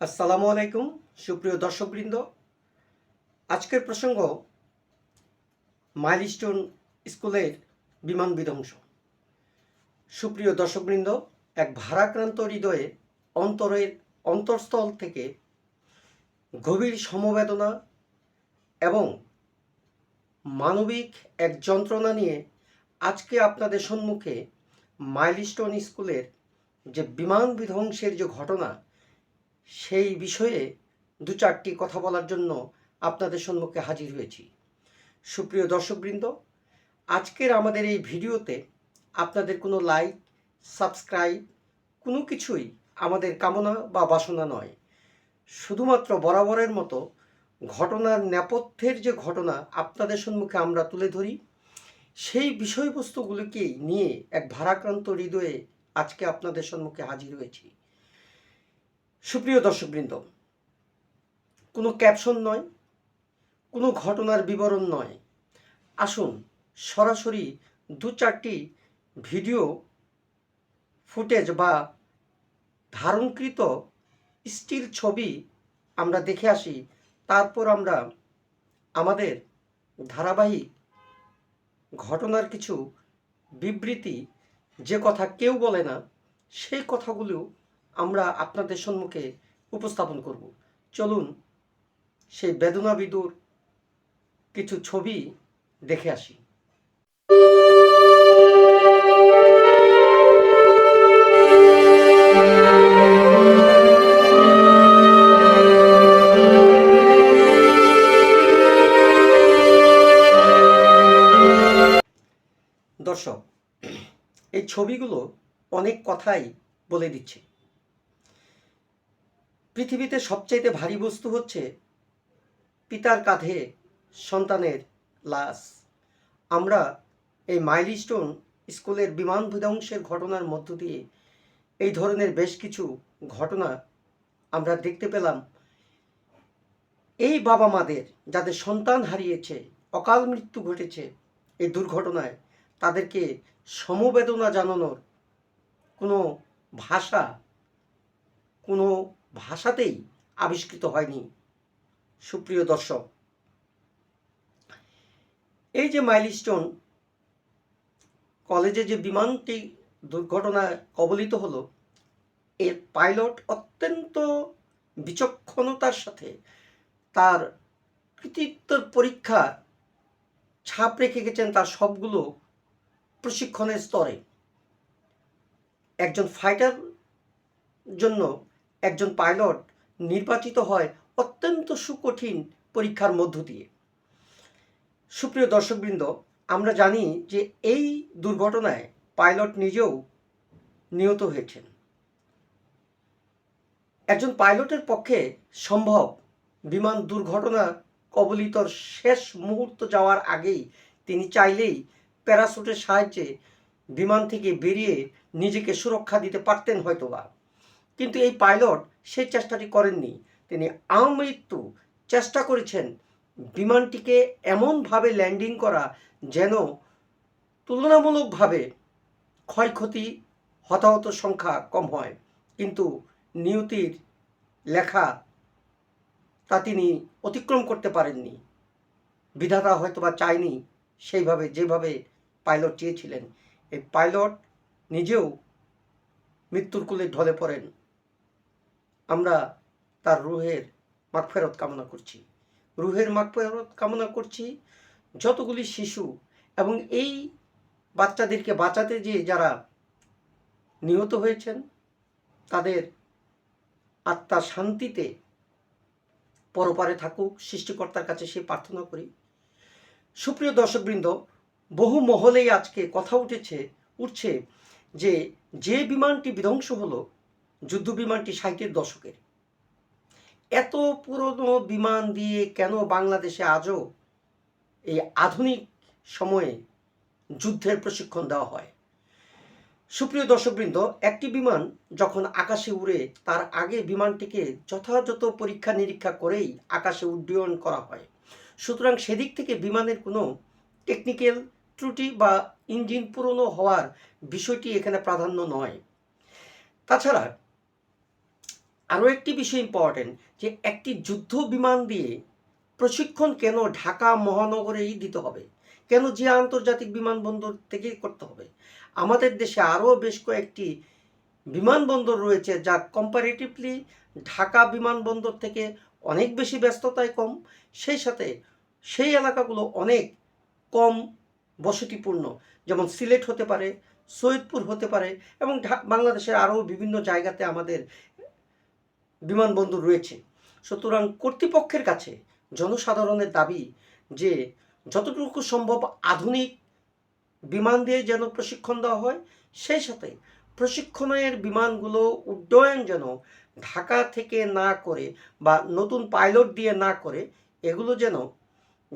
আসসালামু আলাইকুম, সুপ্রিয় দর্শকবৃন্দ। আজকের প্রসঙ্গ মাইলস্টোন স্কুলের বিমান বিধ্বংস। সুপ্রিয় দর্শকবৃন্দ, এক ভারাক্রান্ত হৃদয়ে অন্তরের অন্তঃস্থল থেকে গভীর সমবেদনা এবং মানবিক এক যন্ত্রণা নিয়ে আজকে আপনাদের সম্মুখে মাইলস্টোন স্কুলের যে বিমান বিধ্বংসের যে ঘটনা সেই বিষয়ে দু চারটি কথা বলার জন্য আপনাদের সম্মুখে হাজির হয়েছি। সুপ্রিয় দর্শকবৃন্দ, আজকের আমাদের এই ভিডিওতে আপনাদের কোনো লাইক, সাবস্ক্রাইব কোনো কিছুই আমাদের কামনা বা বাসনা নয়। শুধুমাত্র বরাবরের মতো ঘটনার নেপথ্যের যে ঘটনা আপনাদের সম্মুখে আমরা তুলে ধরি, সেই বিষয়বস্তুগুলিকেই নিয়ে এক ভারাক্রান্ত হৃদয়ে আজকে আপনাদের সম্মুখে হাজির হয়েছি। সুপ্রিয় দর্শকবৃন্দ, কোনো ক্যাপশন নয়, কোনো ঘটনার বিবরণ নয়। আসুন সরাসরি দু চারটি ভিডিও ফুটেজ বা ধারণকৃত স্টিল ছবি আমরা দেখে আসি। তারপর আমরা আমাদের ধারাবাহিক ঘটনার কিছু বিবৃতি, যে কথা কেউ বলে না, সেই কথাগুলো আমরা আপনাদের সম্মুখে উপস্থাপন করব। চলুন সেই বেদনা বিদুর কিছু ছবি দেখে আসি। দর্শক, এই ছবিগুলো অনেক কথাই বলে দিচ্ছে। পৃথিবীতে সবচাইতে ভারী বস্তু হচ্ছে পিতার কাঁধে সন্তানের লাশ। আমরা এই মাইলস্টোন স্কুলের বিমান বিধ্বংসের ঘটনার মধ্য দিয়ে এই ধরনের বেশ কিছু ঘটনা আমরা দেখতে পেলাম। এই বাবা মাদের যাদের সন্তান হারিয়েছে, অকাল মৃত্যু ঘটেছে এই দুর্ঘটনায়, তাদেরকে সমবেদনা জানানোর কোনো ভাষা, কোনো ভাষাতেই আবিষ্কৃত হয়নি। সুপ্রিয় দর্শক, এই যে মাইলস্টোন কলেজে যে বিমানটি দুর্ঘটনায় কবলিত হলো, এর পাইলট অত্যন্ত বিচক্ষণতার সাথে তার কৃতিত্বের পরীক্ষা ছাপ রেখে গেছেন তার সবগুলো প্রশিক্ষণের স্তরে। একজন ফাইটার জন্য একজন পাইলট নির্বাচিত হয় অত্যন্ত সুকঠিন পরীক্ষার মধ্য দিয়ে। সুপ্রিয় দর্শকবৃন্দ, আমরা জানি যে এই দুর্ঘটনায় পাইলট নিজেও নিহত হয়েছেন। একজন পাইলটের পক্ষে সম্ভব বিমান দুর্ঘটনা কবলিত শেষ মুহূর্ত যাওয়ার আগেই তিনি চাইলেই প্যারাসুটের সাহায্যে বিমান থেকে বেরিয়ে নিজেকে সুরক্ষা দিতে পারতেন হয়তোবা। কিন্তু এই পাইলট সেই চেষ্টাটি করেননি। তিনি আমৃত্যু চেষ্টা করেছেন বিমানটিকে এমনভাবে ল্যান্ডিং করা যেন তুলনামূলকভাবে ক্ষয়ক্ষতি, হতাহত সংখ্যা কম হয়। কিন্তু নিয়তির লেখা তা তিনি অতিক্রম করতে পারেননি। বিধাতা হয়তোবা চায়নি সেইভাবে, যেভাবে পাইলট চেয়েছিলেন। এই পাইলট নিজেও মৃত্যুর কোলে ঢলে পড়েন। আমরা তার রুহের মাগফেরত কামনা করছি। রুহের মাগফেরত কামনা করছি যতগুলি শিশু এবং এই বাচ্চাদেরকে বাঁচাতে যে যারা নিহত হয়েছেন, তাদের আত্মা শান্তিতে পরপারে থাকুক, সৃষ্টিকর্তার কাছে সে প্রার্থনা করি। সুপ্রিয় দর্শকবৃন্দ, বহু মহলেই আজকে কথা উঠেছে, উঠছে যে যে বিমানটি বিধ্বংস হলো যুদ্ধ বিমানটি ষাটের দশকের। এত পুরনো বিমান দিয়ে কেন বাংলাদেশে আজও এই আধুনিক সময়ে যুদ্ধের প্রশিক্ষণ দেওয়া হয়? সুপ্রিয় দর্শকবৃন্দ, একটি বিমান যখন আকাশে উড়ে, তার আগে বিমানটিকে যথাযথ পরীক্ষা নিরীক্ষা করেই আকাশে উড্ডয়ন করা হয়। সুতরাং সেদিক থেকে বিমানের কোনো টেকনিক্যাল ত্রুটি বা ইঞ্জিন পুরনো হওয়ার বিষয়টি এখানে প্রাধান্য নয়। তাছাড়া আরও একটি বিষয় ইম্পর্টেন্ট যে একটি যুদ্ধ বিমান দিয়ে প্রশিক্ষণ কেন ঢাকা মহানগরেই দিতে হবে? কেন যে আন্তর্জাতিক বিমানবন্দর থেকে করতে হবে? আমাদের দেশে আরও বেশ কয়েকটি বিমানবন্দর রয়েছে যা কম্পারেটিভলি ঢাকা বিমানবন্দর থেকে অনেক বেশি ব্যস্ততায় কম। সেই সাথে সেই এলাকাগুলো অনেক কম বসতিপূর্ণ। যেমন সিলেট হতে পারে, সৈয়দপুর হতে পারে এবং বাংলাদেশের আরও বিভিন্ন জায়গাতে আমাদের বিমানবন্দর রয়েছে। সুতরাং কর্তৃপক্ষের কাছে জনসাধারণের দাবি যে, যতটুকু সম্ভব আধুনিক বিমান দিয়ে যেন প্রশিক্ষণ দেওয়া হয়, সেই সাথে প্রশিক্ষণের বিমানগুলো উড্ডয়ন যেন ঢাকা থেকে না করে বা নতুন পাইলট দিয়ে না করে, এগুলো যেন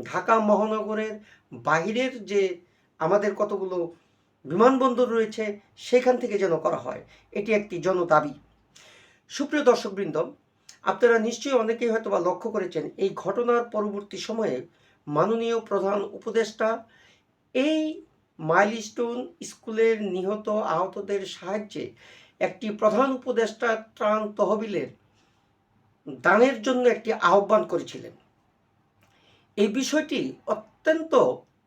ঢাকা মহানগরের বাহিরের যে আমাদের কতগুলো বিমানবন্দর রয়েছে, সেখান থেকে যেন করা হয়। এটি একটি জনদাবি। সুপ্রিয় দর্শকবৃন্দ, আপনারা নিশ্চয়ই অনেকেই হয়তো বা লক্ষ্য করেছেন এই ঘটনার পরবর্তী সময়ে মাননীয় প্রধান উপদেষ্টা এই মাইলস্টোন স্কুলের নিহত আহতদের সাহায্যে একটি প্রধান উপদেষ্টা ত্রাণ তহবিলের দানের জন্য একটি আহ্বান করেছিলেন। এই বিষয়টি অত্যন্ত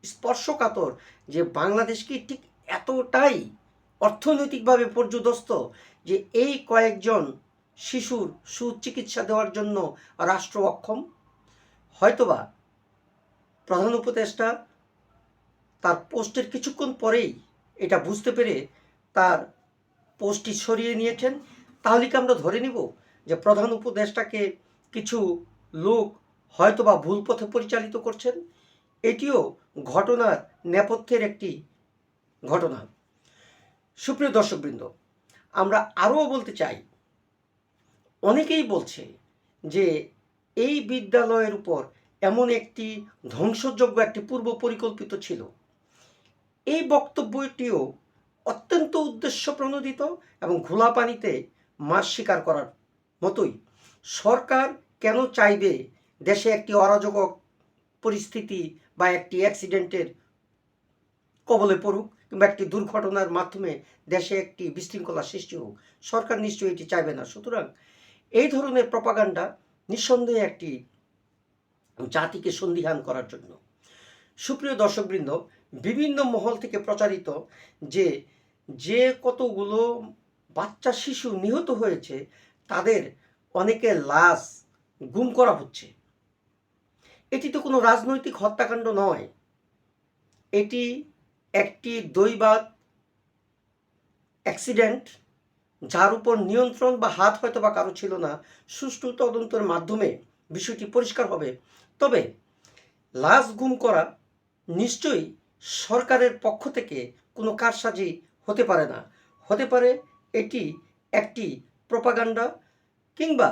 স্পর্শকাতর যে বাংলাদেশ কি ঠিক এতটাই অর্থনৈতিকভাবে পর্যদস্ত যে এই কয়েকজন শিশুর সুচিকিৎসা দেওয়ার জন্য রাষ্ট্র অক্ষম হয়তোবা প্রধান উপদেষ্টা তার পোস্টের কিছুক্ষণ পরেই এটা বুঝতে পেরে তার পোস্টটি সরিয়ে নিয়েছেন। তাহলে কি আমরা ধরে নিব যে প্রধান উপদেষ্টাকে কিছু লোক হয়তোবা ভুল পথে পরিচালিত করছেন? এটিও ঘটনার নেপথ্যের একটি ঘটনা। সুপ্রিয় দর্শকবৃন্দ, আমরা আরও বলতে চাই অনেকেই বলছে যে এই বিদ্যালয়ের উপর এমন একটি ধ্বংসযোগ্য একটি পূর্ব পরিকল্পিত ছিল। এই বক্তব্যটিও অত্যন্ত উদ্দেশ্য প্রণোদিত এবং ঘোলা পানিতে মাছ শিকার করার মতোই। সরকার কেন চাইবে দেশে একটি অরাজক পরিস্থিতি বা একটি অ্যাক্সিডেন্টের কবলে পড়ুক কিংবা একটি দুর্ঘটনার মাধ্যমে দেশে একটি বিশৃঙ্খলা সৃষ্টি হোক? সরকার নিশ্চয়ই এটি চাইবে না। সুতরাং এই ধরনের প্রপাগান্ডা নিঃসন্দেহে একটি জাতিকে সন্দিহান করার জন্য। সুপ্রিয় দর্শকবৃন্দ, বিভিন্ন মহল থেকে প্রচারিত যে যে কতগুলো বাচ্চা শিশু নিহত হয়েছে, তাদের অনেকের লাশ গুম করা হচ্ছে। এটি তো কোনো রাজনৈতিক হত্যাকাণ্ড নয়। এটি একটি দৈবাত অ্যাক্সিডেন্ট যার উপর নিয়ন্ত্রণ বা হাত হয়তো বা কারও ছিল না, সুষ্ঠু তদন্তের মাধ্যমে বিষয়টি পরিষ্কার হবে। তবে লাশ গুম করা নিশ্চয়ই সরকারের পক্ষ থেকে কোনো কারসাজি হতে পারে না। হতে পারে এটি একটি প্রপাগান্ডা কিংবা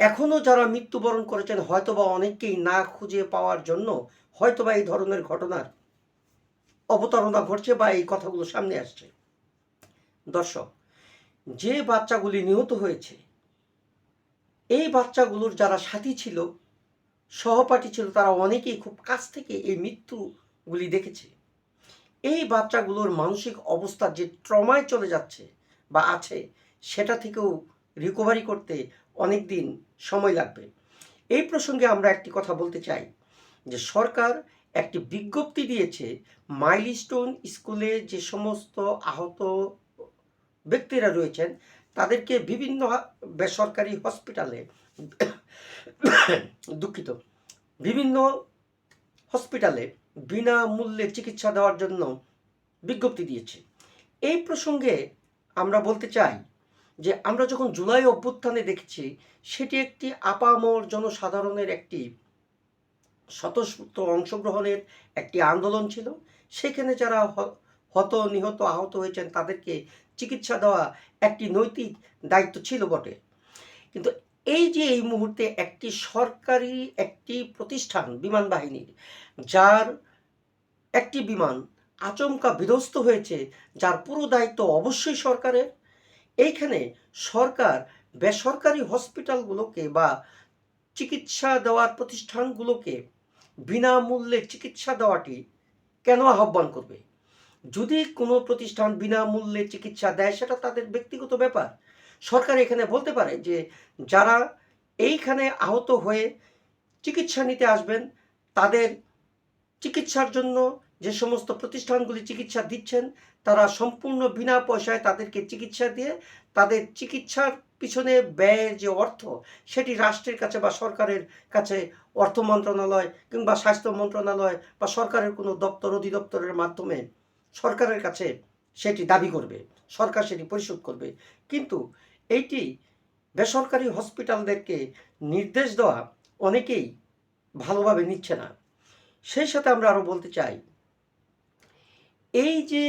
এখনও যারা মৃত্যুবরণ করেছেন হয়তোবা অনেককেই না খুঁজে পাওয়ার জন্য হয়তোবা এই ধরনের ঘটনার অবতারণা ঘটছে বা এই কথাগুলো সামনে আসছে। দর্শক যে বাচ্চাগুলি নিহত হয়েছে, এই বাচ্চাগুলোর যারা সাথী ছিল, সহপাঠী ছিল, তারা অনেকেই খুব কাছ থেকে এই মৃত্যুগুলি দেখেছে। এই বাচ্চাগুলোর মানসিক অবস্থা যে ট্রমায় চলে যাচ্ছে বা আছে, সেটা থেকেও রিকভারি করতে অনেক দিন সময় লাগবে। এই প্রসঙ্গে আমরা একটি কথা বলতে চাই, যে সরকার একটি বিজ্ঞপ্তি দিয়েছে, মাইলস্টোন স্কুলে যে সমস্ত আহত ব্যক্তিরা রয়েছেন, তাদেরকে বিভিন্ন বেসরকারি হসপিটালে দুঃখিত, বিভিন্ন হসপিটালে বিনামূল্যে চিকিৎসা দেওয়ার জন্য বিজ্ঞপ্তি দিয়েছে। এই প্রসঙ্গে আমরা বলতে চাই যে, আমরা যখন জুলাই অভ্যুত্থানে দেখেছি, সেটি একটি আপামর জনসাধারণের একটি স্বতঃস্ফূর্ত অংশগ্রহণের একটি আন্দোলন ছিল। সেখানে যারা হত, নিহত, আহত হয়েছেন, তাদেরকে চিকিৎসা দেওয়া একটি নৈতিক দায়িত্ব ছিল বটে। কিন্তু এই যে এই মুহূর্তে একটি সরকারি একটি প্রতিষ্ঠান, বিমান বাহিনীর, যার একটি বিমান আচমকা বিধ্বস্ত হয়েছে, যার পুরো দায়িত্ব অবশ্যই সরকারের, এইখানে সরকার বেসরকারি হসপিটালগুলোকে বা চিকিৎসা দেওয়ার প্রতিষ্ঠানগুলোকে বিনামূল্যে চিকিৎসা দেওয়াটি কেন আহ্বান করবে? যদি কোনো প্রতিষ্ঠান বিনামূল্যে চিকিৎসা দেয়, সেটা তাদের ব্যক্তিগত ব্যাপার। সরকার এখানে বলতে পারে যে, যারা এইখানে আহত হয়ে চিকিৎসা নিতে আসবেন, তাদের চিকিৎসার জন্য যে সমস্ত প্রতিষ্ঠানগুলি চিকিৎসা দিচ্ছেন, তারা সম্পূর্ণ বিনা পয়সায় তাদেরকে চিকিৎসা দিয়ে, তাদের চিকিৎসার পিছনে ব্যয়ের যে অর্থ, সেটি রাষ্ট্রের কাছে বা সরকারের কাছে অর্থ মন্ত্রণালয় কিংবা স্বাস্থ্য মন্ত্রণালয় বা সরকারের কোনো দপ্তর, অধিদপ্তরের মাধ্যমে সরকারের কাছে সেটি দাবি করবে, সরকার সেটি পরিশোধ করবে। কিন্তু এইটি বেসরকারি হসপিটালদেরকে নির্দেশ দেওয়া অনেকেই ভালোভাবে নিচ্ছে না। সেই সাথে আমরা আরও বলতে চাই, এই যে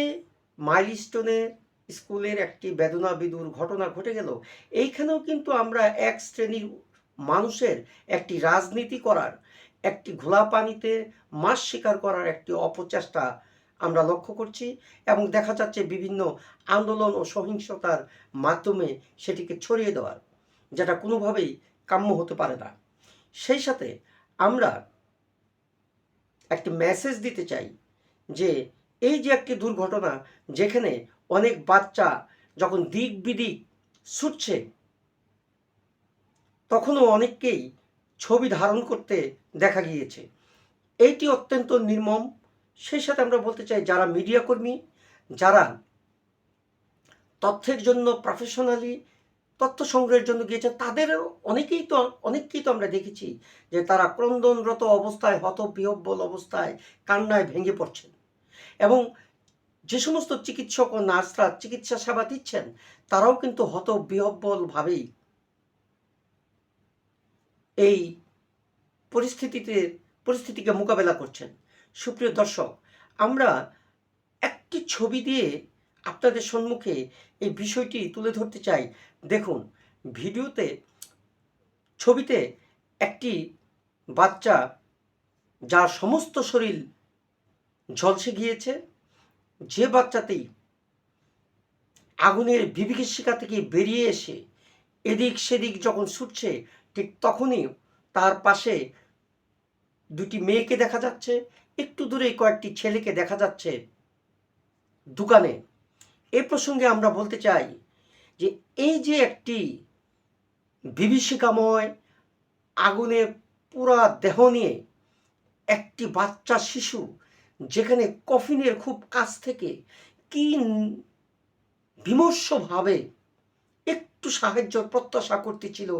মাইলস্টোনের স্কুলের একটি বেদনা বিদুর ঘটনা ঘটে গেল, এইখানেও কিন্তু আমরা এক শ্রেণির মানুষের একটি রাজনীতি করার, একটি ঘোলা পানিতে মাছ শিকার করার একটি অপচেষ্টা আমরা লক্ষ্য করছি এবং দেখা যাচ্ছে বিভিন্ন আন্দোলন ও সহিংসতার মাধ্যমে সেটিকে ছড়িয়ে দেওয়ার, যেটা কোনোভাবেই কাম্য হতে পারে না। সেই সাথে আমরা একটি মেসেজ দিতে চাই যে, এই যে একটি দুর্ঘটনা যেখানে অনেক বাচ্চা যখন দিক বিদিক ছুটছে, তখনও অনেককেই ছবি ধারণ করতে দেখা গিয়েছে। এইটি অত্যন্ত নির্মম সেই সাথে আমরা বলতে চাই, যারা মিডিয়া কর্মী, যারা তথ্যের জন্য প্রফেশনালি তথ্য সংগ্রহের জন্য গিয়েছে তাদের অনেকেই তো, অনেককেই তো আমরা দেখেছি যে তারা ক্রন্দনরত অবস্থায় হতবিহব্বল অবস্থায় কান্নায় ভেঙে পড়ছেন। এবং যে সমস্ত চিকিৎসক ও নার্সরা চিকিৎসা সেবা দিচ্ছেন, তারাও কিন্তু হতবিহব্বলভাবেই এই পরিস্থিতিতে, পরিস্থিতিকে মোকাবেলা করছেন। সুপ্রিয় দর্শক, আমরা একটি ছবি দিয়ে আপনাদের সম্মুখে এই বিষয়টি তুলে ধরতে চাই। দেখুন, ভিডিওতে, ছবিতে একটি বাচ্চা যার সমস্ত শরীর ঝলসে গিয়েছে, যে বাচ্চাতেই আগুনের বিভীষিকা থেকে বেরিয়ে এসে এদিক সেদিক যখন ছুটছে, ঠিক তখনই তার পাশে দুটি মেয়েকে দেখা যাচ্ছে একটু দূরে কয়েকটি ছেলেকে দেখা যাচ্ছে দোকানে। এ প্রসঙ্গে আমরা বলতে চাই যে এই যে একটি বিভীষিকাময়, আগুনে পুরা দেহ নিয়ে একটি বাচ্চা শিশু যেখানে কফিনের খুব কাছ থেকে কি বিমর্ষভাবে একটু সাহায্য, প্রত্যাশা করতেছিল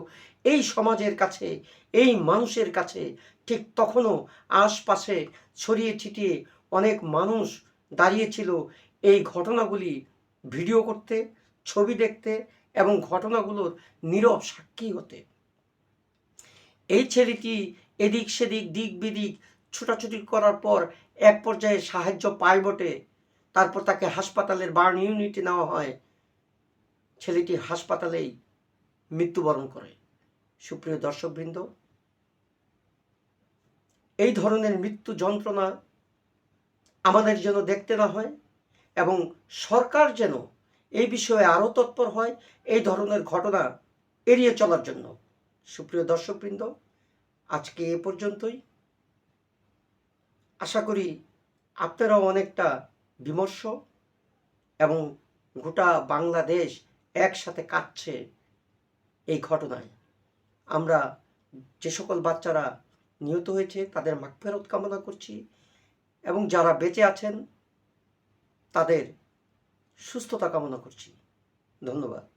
এই সমাজের কাছে, এই মানুষের কাছে। ঠিক তখনও আশপাশে ছড়িয়ে ছিটিয়ে অনেক মানুষ দাঁড়িয়েছিল এই ঘটনাগুলি ভিডিও করতে, ছবি দেখতে এবং ঘটনাগুলোর নীরব সাক্ষী হতে। এই ছেলেটি এদিক সেদিক, দিক বিদিক ছুটাছুটি করার পর এক পর্যায়ে সাহায্য পায় বটে তারপর তাকে হাসপাতালের বার্ন ইউনিটে নেওয়া হয়। ছেলেটি হাসপাতালেই মৃত্যুবরণ করে। সুপ্রিয় দর্শকবৃন্দ, এই ধরনের মৃত্যু যন্ত্রণা আমাদের যেন দেখতে না হয় এবং সরকার যেন এই বিষয়ে আরও তৎপর হয়, এই ধরনের ঘটনা এড়িয়ে চলার জন্য। সুপ্রিয় দর্শকবৃন্দ, আজকে এ পর্যন্তই। আশা করি আপনারাও অনেকটা বিমর্ষ এবং গোটা বাংলাদেশ একসাথে কাটছে এই ঘটনায়। আমরা যে সকল বাচ্চারা নিহত হয়েছে, তাদের মাগফেরত কামনা করছি এবং যারা বেঁচে আছেন, তাদের সুস্থতা কামনা করছি। ধন্যবাদ।